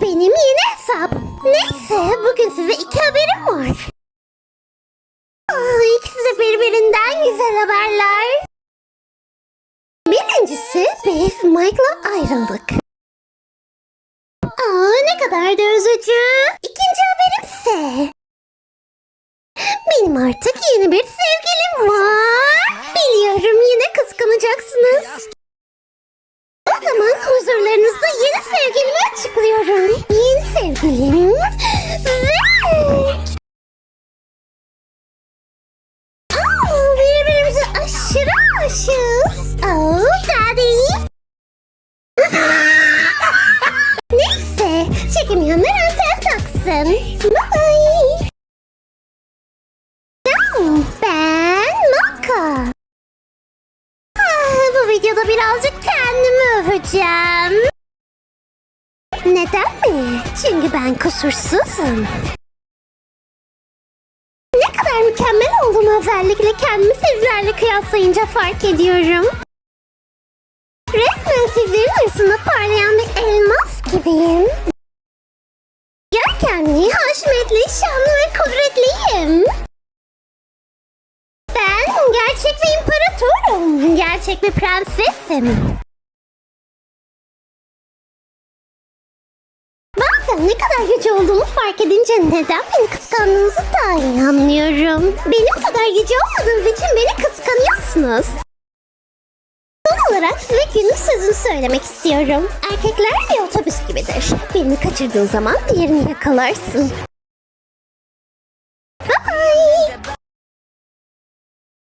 Benim yeni hesap. Neyse bugün size iki haberim var. Aa, ikisi de birbirinden güzel haberler. Birincisi Beth Mike'la ayrıldık. Aa, ne kadar da üzücü. İkinci haberim ise... Benim artık yeni bir Aa, birbirimize aşırı aşığız. Oh, daddy. Neyse, çekemeyenler anten taksın. Bye. Hmm, Ben. Ah, bu videoda birazcık kendimi öveceğim. Neden mi? Çünkü ben kusursuzum. Ne kadar mükemmel olduğumu özellikle kendimi sizlerle kıyaslayınca fark ediyorum. Resmen sizlerin arasında parlayan bir elmas gibiyim. Görkemli, haşmetli, şanlı ve kudretliyim. Ben gerçek bir imparatorum. Gerçek bir prensesim. Ne kadar güçlü olduğumu fark edince neden beni kıskandığınızı daha iyi anlıyorum. Benim kadar güçlü olmadığınız için beni kıskanıyorsunuz. Son olarak size günün sözünü söylemek istiyorum. Erkekler bir otobüs gibidir. Birini kaçırdığın zaman diğerini yakalarsın.